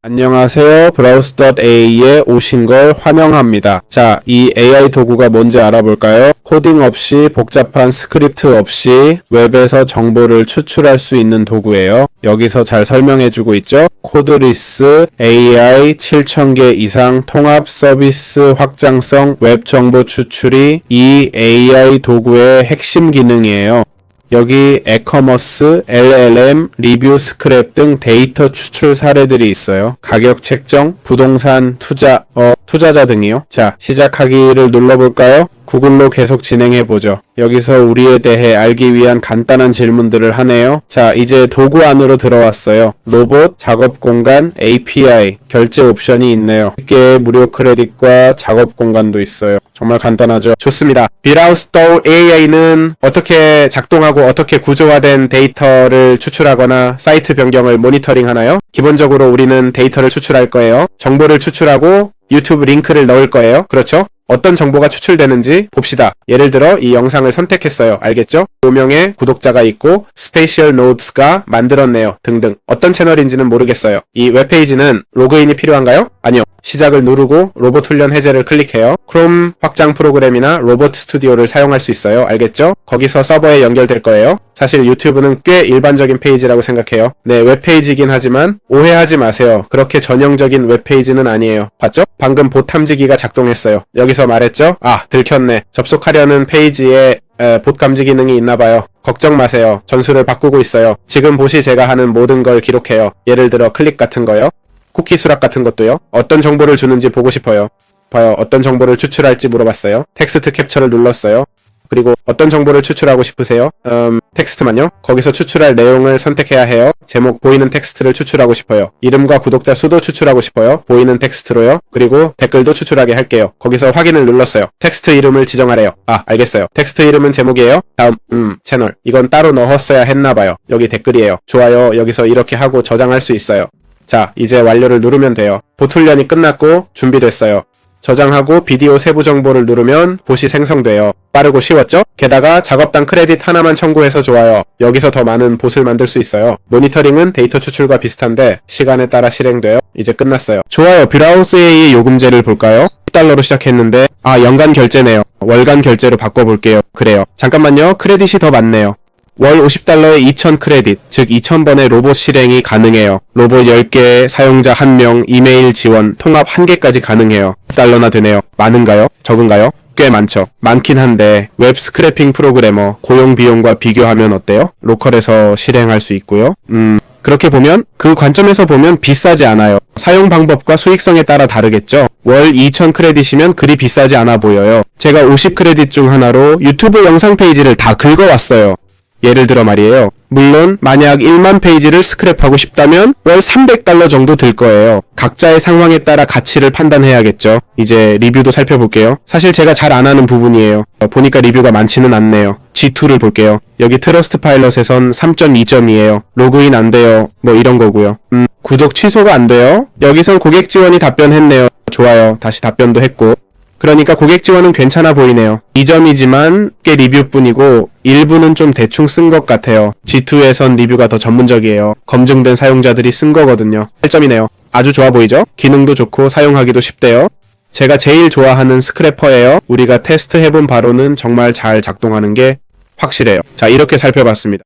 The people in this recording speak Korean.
안녕하세요. browse.a에 오신 걸 환영합니다. 자, 이 AI 도구가 뭔지 알아볼까요? 코딩 없이 복잡한 스크립트 없이 웹에서 정보를 추출할 수 있는 도구예요. 여기서 잘 설명해주고 있죠? 코드리스 AI 7000개 이상 통합 서비스 확장성 웹 정보 추출이 이 AI 도구의 핵심 기능이에요. 여기 에커머스, LLM, 리뷰 스크랩 등 데이터 추출 사례들이 있어요. 가격 책정, 부동산 투자, 어, 투자자 등이요. 자, 시작하기를 눌러볼까요? 구글로 계속 진행해 보죠. 여기서 우리에 대해 알기 위한 간단한 질문들을 하네요. 자, 이제 도구 안으로 들어왔어요. 로봇, 작업 공간, API, 결제 옵션이 있네요. 쉽게 무료 크레딧과 작업 공간도 있어요. 정말 간단하죠. 좋습니다. 비라우스도 AI는 어떻게 작동하고 어떻게 구조화된 데이터를 추출하거나 사이트 변경을 모니터링 하나요? 기본적으로 우리는 데이터를 추출할 거예요. 정보를 추출하고 유튜브 링크를 넣을 거예요. 그렇죠? 어떤 정보가 추출되는지 봅시다. 예를 들어 이 영상을 선택했어요. 알겠죠? 조명에 구독자가 있고 스페셜 노트가 만들었네요. 등등. 어떤 채널인지는 모르겠어요. 이 웹페이지는 로그인이 필요한가요? 아니요. 시작을 누르고 로봇 훈련 해제를 클릭해요. 크롬 확장 프로그램이나 로봇 스튜디오를 사용할 수 있어요. 알겠죠? 거기서 서버에 연결될 거예요. 사실 유튜브는 꽤 일반적인 페이지라고 생각해요. 네, 웹페이지긴 하지만 오해하지 마세요. 그렇게 전형적인 웹페이지는 아니에요. 봤죠? 방금 봇 탐지기가 작동했어요. 여기서 말했죠? 아, 들켰네. 접속하려는 페이지에 에, 봇 감지 기능이 있나 봐요. 걱정 마세요. 전술을 바꾸고 있어요. 지금 보시 제가 하는 모든 걸 기록해요. 예를 들어 클릭 같은 거요. 쿠키 수락 같은 것도요. 어떤 정보를 주는지 보고 싶어요. 봐요. 어떤 정보를 추출할지 물어봤어요. 텍스트 캡처를 눌렀어요. 그리고 어떤 정보를 추출하고 싶으세요? 음, 텍스트만요. 거기서 추출할 내용을 선택해야 해요. 제목 보이는 텍스트를 추출하고 싶어요. 이름과 구독자 수도 추출하고 싶어요. 보이는 텍스트로요. 그리고 댓글도 추출하게 할게요. 거기서 확인을 눌렀어요. 텍스트 이름을 지정하래요. 아, 알겠어요. 텍스트 이름은 제목이에요. 다음, 음, 채널. 이건 따로 넣었어야 했나봐요. 여기 댓글이에요. 좋아요. 여기서 이렇게 하고 저장할 수 있어요. 자, 이제 완료를 누르면 돼요. 보훈련이 끝났고 준비됐어요. 저장하고 비디오 세부 정보를 누르면 봇이 생성돼요. 빠르고 쉬웠죠? 게다가 작업당 크레딧 하나만 청구해서 좋아요. 여기서 더 많은 봇을 만들 수 있어요. 모니터링은 데이터 추출과 비슷한데 시간에 따라 실행돼요. 이제 끝났어요. 좋아요. 뷰라우스의 요금제를 볼까요? 10달러로 시작했는데 아 연간 결제네요. 월간 결제로 바꿔볼게요. 그래요. 잠깐만요. 크레딧이 더 많네요. 월 50달러에 2000 크레딧, 즉 2000번의 로봇 실행이 가능해요. 로봇 10개, 사용자 1명, 이메일 지원, 통합 1개까지 가능해요. 10달러나 되네요. 많은가요? 적은가요? 꽤 많죠. 많긴 한데 웹 스크래핑 프로그래머 고용 비용과 비교하면 어때요? 로컬에서 실행할 수 있고요. 음, 그렇게 보면 그 관점에서 보면 비싸지 않아요. 사용 방법과 수익성에 따라 다르겠죠. 월 2,000 크레딧이면 그리 비싸지 않아 보여요. 제가 50 크레딧 중 하나로 유튜브 영상 페이지를 다 긁어왔어요. 예를 들어 말이에요. 물론 만약 1만 페이지를 스크랩하고 싶다면 월 300달러 정도 들 거예요. 각자의 상황에 따라 가치를 판단해야겠죠. 이제 리뷰도 살펴볼게요. 사실 제가 잘 안 하는 부분이에요. 어, 보니까 리뷰가 많지는 않네요. G2를 볼게요. 여기 트러스트 파일럿에선 3.2점이에요. 로그인 안 돼요. 뭐 이런 거고요. 음, 구독 취소가 안 돼요. 여기선 고객 지원이 답변했네요. 좋아요. 다시 답변도 했고. 그러니까 고객 지원은 괜찮아 보이네요. 2점이지만 꽤 리뷰뿐이고 일부는 좀 대충 쓴 것 같아요. G2에선 리뷰가 더 전문적이에요. 검증된 사용자들이 쓴 거거든요. 8점이네요. 아주 좋아 보이죠? 기능도 좋고 사용하기도 쉽대요. 제가 제일 좋아하는 스크래퍼예요. 우리가 테스트 해본 바로는 정말 잘 작동하는 게 확실해요. 자, 이렇게 살펴봤습니다.